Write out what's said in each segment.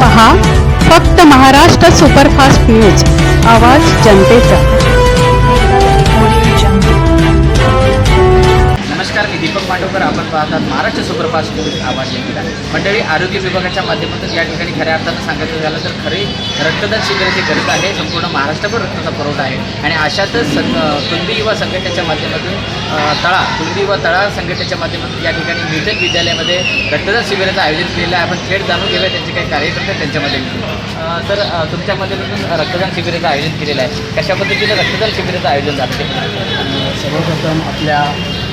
पहा फक्त Maharashtra superfast news आवाज जनतेचा. नमस्कार मी दीपक मांडवकर आपण पाहतात महाराष्ट्र सुपरफास्ट न्यूज आवाज जनतेला मंडळी आरोग्य विभागाच्या माध्यमातून या ठिकाणी खऱ्या अर्थानं सांगायचं झालं तर खरे रक्तदान शिबिराची गरज आहे. संपूर्ण महाराष्ट्रभर रक्ताचा पुरवठा आहे. आणि अशातच सं युवा संघटनेच्या माध्यमातून तळा कुणबी व तळा संघटनेच्या माध्यमातून या ठिकाणी न्यूटन विद्यालयामध्ये रक्तदान शिबिराचं आयोजन केलेलं आहे. आपण थेट जाणून घेऊया त्यांचे काही कार्यकर्ते आहेत त्यांच्यामध्ये तर तुमच्या माध्यमातून रक्तदान शिबिराचं आयोजन केलेलं आहे. कशा पद्धतीनं रक्तदान शिबिराचं आयोजन झालं सर्वप्रथम आपल्या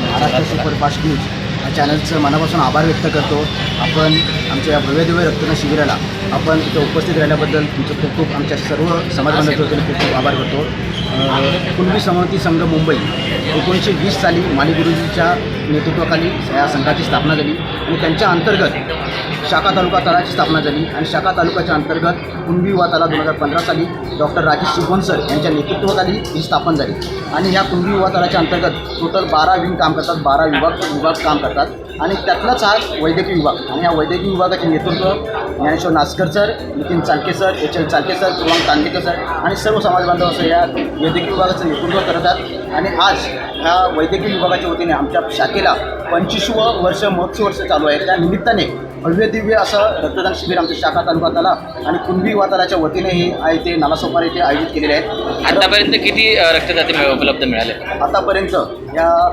महाराष्ट्र सुपरफास्ट न्यूज या चॅनलचं मनापासून आभार व्यक्त करतो. आपण आमच्या या भव्यदिव्य रक्तदान शिबिराला आपण इथं उपस्थित राहिल्याबद्दल तुमचं खूप खूप आमच्या सर्व समाज बांधवांच्या वतीने खूप खूप आभार करतो. कुणबी समृद्धी संघ मुंबई एकोणीसशे वीस साली माली गुरुजीच्या नेतृत्वाखाली या संघाची स्थापना झाली आणि त्यांच्या अंतर्गत शाखा तालुका तळाची स्थापना झाली आणि शाखा तालुक्याच्या अंतर्गत कुणबी युवा तला दोन हजार पंधरा साली डॉक्टर राजेश शिगवणसर यांच्या नेतृत्वाखाली ही स्थापन झाली. आणि ह्या कुणबी युवा तलाच्या अंतर्गत टोटल बारा विंग काम करतात बारा विभाग विभाग काम करतात. आणि त्यातलाच हा वैद्यकीय विभाग. आणि या वैद्यकीय विभागाचे नेतृत्व Dnyaneshwar Naskar sir Nitin Chalke sir H L Chalke sir Purvang Tandekar sir आणि सर्व समाज बांधव असं या वैद्यकीय विभागाचं नेतृत्व करतात आणि आज ह्या वैद्यकीय विभागाच्या वतीने आमच्या शाखेला पंचवीसवं वर्ष महोत्सव वर्ष चालू आहे. त्या निमित्ताने भव्य दिव्य असं रक्तदान शिबिर आमच्या शाखा तालुक्याला आणि कुणबी वाताराच्या वतीने हे आहे ते नालासोपार येथे आयोजित केलेले आहेत. आतापर्यंत किती रक्तदाते मिळ- उपलब्ध मिळाले? आतापर्यंत या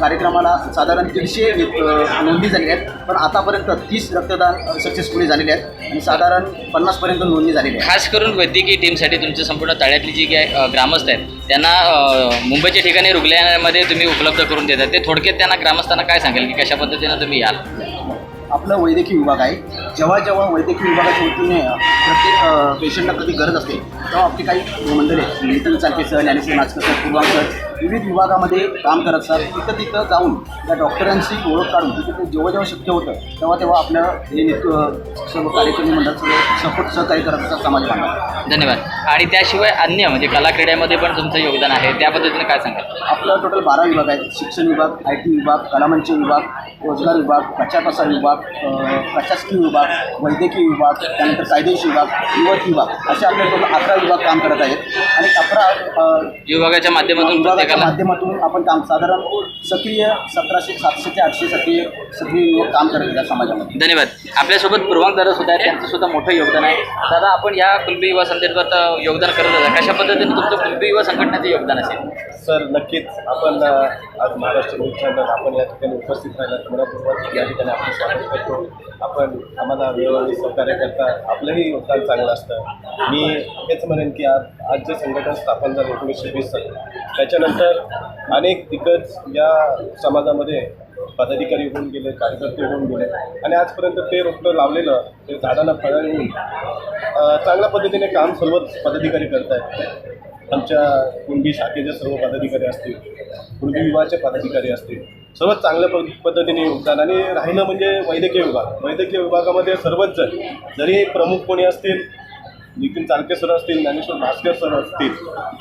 कार्यक्रमाला साधारण अ, नोंदी झालेल्या आहेत. पण आतापर्यंत तीस रक्तदान सक्सेसफुली झालेले आहेत आणि साधारण पन्नासपर्यंत नोंदणी झालेली आहे खास करून वैद्यकीय टीमसाठी तुमच्या संपूर्ण तळ्यातली जी काही अ, ग्रामस्थ आहेत त्यांना अ, मुंबईच्या ठिकाणी रुग्णालयामध्ये तुम्ही उपलब्ध करून देतात. ते थोडक्यात त्यांना ग्रामस्थांना काय सांगाल की कशा पद्धतीनं तुम्ही याल? आपलं वैद्यकीय विभाग आहे. जेव्हा जेव्हा वैद्यकीय विभागाच्या वतीने प्रत्येक पेशंटला कधी गरज असते तेव्हा आपली काही मंडळी Nitin Chalke sir Dnyaneshwar Nachkar sir Purvang sir विविध विभागामध्ये काम करत सर तिथं तिथं जाऊन त्या डॉक्टरांची ओळख काढून तिथे ते जेव्हा जेव्हा शक्य होतं तेव्हा तेव्हा आपलं हे सर्व कार्यक्रमी मंडळ सपोर्ट सहकार्य करत असतात समाज बांधव धन्यवाद. आणि त्याशिवाय अन्य म्हणजे कला क्रीडेमध्ये पण तुमचं योगदान आहे. त्या पद्धतीने काय सांगाल? आपलं टोटल बारा विभाग आहेत. शिक्षण विभाग आय टी विभाग कलामंच विभाग रोजगार विभाग प्रचार विभाग प्रशासकीय विभाग वैद्यकीय विभाग त्यानंतर कायदेशीर विभाग युवक विभाग असे आपले टोटल अकरा विभाग काम करत आहेत. आणि अकरा विभागाच्या माध्यमातून विभागाच्या माध्यमातून आपण काम साधारण सक्रिय सतराशे सातशे ते आठशे सक्रिय सक्रिय युवक काम करत आहेत या समाजामध्ये. धन्यवाद. आपल्यासोबत पूर्वांग दादा सुद्धा आहेत त्यांचं सुद्धा मोठं योगदान आहे. दादा आपण या कुलबी युवा संदर्भात योगदान करत होता. कशा पद्धतीने तुमचं कुलबी युवा संघटनेचं योगदान असेल? सर नक्कीच आपण आज महाराष्ट्र न्यूज चॅनल आपण या ठिकाणी उपस्थित राहिला. मनापूर्वक या ठिकाणी आपण स्वागत करतो. आपण आम्हाला वेळोवेळी सहकार्य करता. आपलंही योगदान चांगलं असतं. मी हेच म्हणेन की आज आज जे संघटन स्थापन झालं एकोणीसशे वीस साली त्याच्यानंतर अनेक दिग्गज या समाजामध्ये पदाधिकारी होऊन गेले कार्यकर्ते होऊन गेले आणि आजपर्यंत ते रोपटं लावलेलं ते झाडांना फळं येऊन चांगल्या पद्धतीने काम सर्वच पदाधिकारी करत आहेत आमच्या कुणबी शाखेचे सर्व पदाधिकारी असतील कुणबी विभागाचे पदाधिकारी असतील सर्वच चांगल्या पद पद्धतीने योगदान आणि राहिलं म्हणजे वैद्यकीय विभाग. वैद्यकीय विभागामध्ये सर्वच जण जरी प्रमुख कोणी असतील नितीन चालके सर असतील ज्ञानेश्वर भास्कर सर असतील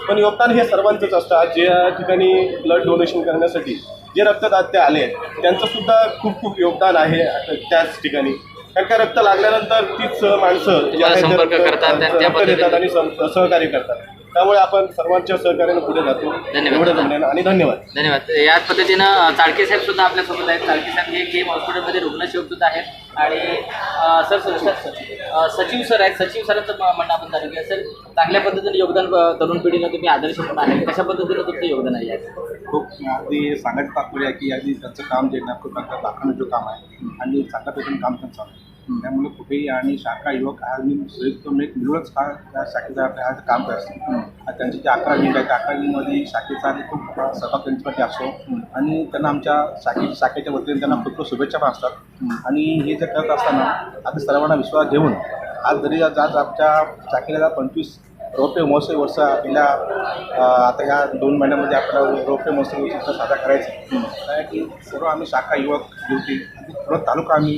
पण योगदान हे सर्वांचंच असतं. आज जे या ठिकाणी ब्लड डोनेशन करण्यासाठी जे रक्तदाते आले आहेत त्यांचं सुद्धा खूप खूप योगदान आहे त्याच ठिकाणी. कारण का रक्त लागल्यानंतर तीच माणसं जे तुम्हाला आहेत ते संपर्क रक्त- देतात आणि सह- सहकार्य करतात. त्यामुळे आपण सर्वांच्या सहकार्याने पुढे जातो. धन्यवाद. आणि धन्यवाद. धन्यवाद. याच पद्धतीनं चाळके साहेब सुद्धा आपल्यासोबत आहेत. चाळके साहेब हे केम हॉस्पिटलमध्ये रुग्णसेवक सुद्धा आहेत. आणि सर सर सचिव सर आहेत. सचिव सरांचं म- म्हणणं आपण जाणून घ्या सर चांगल्या पद्धतीने योगदान तरुण पिढीला तुम्ही आदर्श पण आहे. कशा पद्धतीनं तुमचं योगदान आहे खूप अगदी सांगायचं तात्पर्य आहे की अगदी त्यांचं काम जे नागपूर दाखवणं जो काम आहे आणि चांगल्या पद्धतीने काम त्यांचं चालू आहे. त्यामुळे कुठेही आणि शाखा युवक आम्ही संयुक्त मिळ- मिळूनच हा त्या शाखेचा आज काम करत असतो त्यांचे जे अकरा विंग आहेत त्या अकरा विंगमध्ये शाखेचा खूप सहभाग त्यांच्यासाठी असतो आणि त्यांना आमच्या शाखे शाखेच्या वतीने त्यांना खूप खूप शुभेच्छा पण असतात आणि हे जे करत असताना आता सर्वांना विश्वास घेऊन आज जरी आज आमच्या शाखेला पंचवीस रौप्य महोत्सव वर्ष अं, आता या दोन महिन्यामध्ये आपल्याला रौप्य महोत्सव वर्ष साजरा करायचा. कारण की सर्व आम्ही शाखा युवक युवती पूर्ण तालुका आम्ही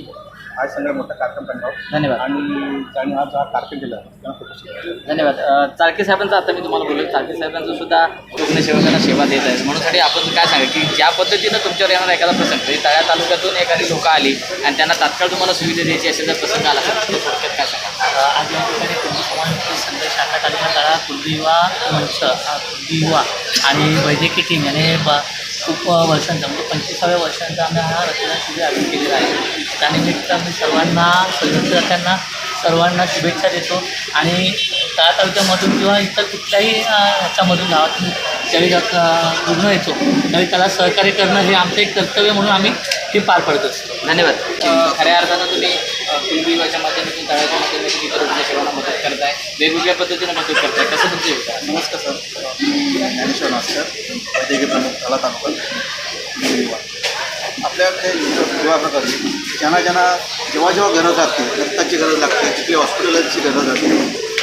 हा सगळ्यात मोठा कार्यक्रम करणार आहोत धन्यवाद. आणि त्यांनी हा जो हा कार्यक्रम केला त्यांना खूप शुभेच्छा. धन्यवाद. अ, चाळके साहेबांचं आता मी तुम्हाला बोललो. चाळके साहेबांचं सुद्धा रुग्णसेवकांना सेवा देत आहे म्हणून साठी आपण काय सांगा की ज्या पद्धतीनं तुमच्यावर येणारा एखादा प्रसंग म्हणजे तळ्या तालुक्यातून एखादी लोक आली आणि त्यांना तात्काळ तुम्हाला सुविधा द्यायची असेल तर प्रसंग आला तर थोडक्यात काय सांगा आज या ठिकाणी कुर्दी समाजाची संघ शाखा तालुका तळा कुर्दी युवा मंच हा कुर्दी युवा आणि वैद्यकीय टीम याने ब खूप वर्षांचा म्हणजे पंचवीसाव्या वर्षांचा आम्ही हा रक्तदान शिबिर आयोजित केलेला आहे. त्यानिमित्त मी सर्वांना सदस्यांना सर्वांना शुभेच्छा देतो आणि तळा तालुक्यामधून किंवा इतर कुठल्याही ह्याच्यामधून गावातून ज्यावेळी रुग्ण येतो त्यावेळी त्याला सहकार्य करणं हे आमचं एक कर्तव्य म्हणून आम्ही ते पार पाडत असतो. धन्यवाद. खऱ्या अर्थानं तुम्ही अ, कुलविवाच्या माध्यमातून तळ्याच्या माध्यमातून इतर रुग्णसेवांना मदत करताय वेगवेगळ्या पद्धतीने मदत करताय. कसं तुमचं नमस्कार सर. मी ज्ञानेश्वर नास्कर वैद्यकीय प्रमुख तला तालुका. आपल्याकडे विभागाकडे ज्यांना ज्यांना जेव्हा जेव्हा गरज लागते रक्ताची गरज लागते तिथली हॉस्पिटलची गरज लागते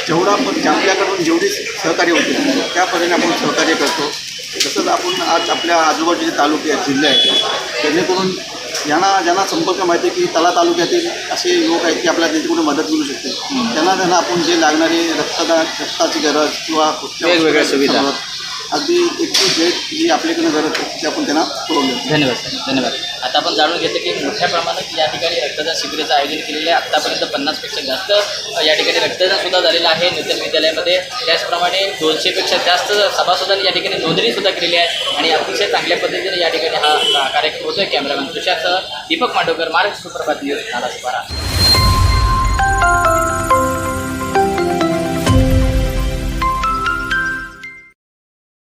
जेवढा पण आपल्याकडून जेवढी सहकार्य होते त्या आपण सहकार्य करतो तसंच आपण आज आपल्या आजूबाजूचे तालुके आहेत जिल्हे आहेत जेणेकरून ज्यांना ज्यांना संपर्क माहिती आहे की तला तालुक्यातील असे लोक आहेत की आपल्याला त्यांची कुठे मदत मिळू शकते त्यांना त्यांना आपण जे लागणारे रक्तदान रक्ताची गरज किंवा वेगवेगळ्या सुविधा. अगदी एक भेट झेड जी आपल्याकडे गरज आहे ती आपण त्यांना पुरवून देतो. धन्यवाद सर धन्यवाद. आता आपण जाणून घेतलं की मोठ्या प्रमाणात या ठिकाणी रक्तदान शिबिराचं आयोजन केलेलं आहे. आत्तापर्यंत पन्नासपेक्षा जास्त या ठिकाणी रक्तदानसुद्धा झालेलं आहे. नूतन विद्यालयामध्ये त्याचप्रमाणे दोनशेपेक्षा जास्त सभासदांनी या ठिकाणी नोंदणीसुद्धा केलेली आहे. आणि अतिशय चांगल्या पद्धतीने या ठिकाणी हा कार्यक्रम कार्यक्रम होतोय. कॅमेरामॅन तुषारसह दीपक मांडवकर महाराष्ट्र सुप्रभात न्यूज नाला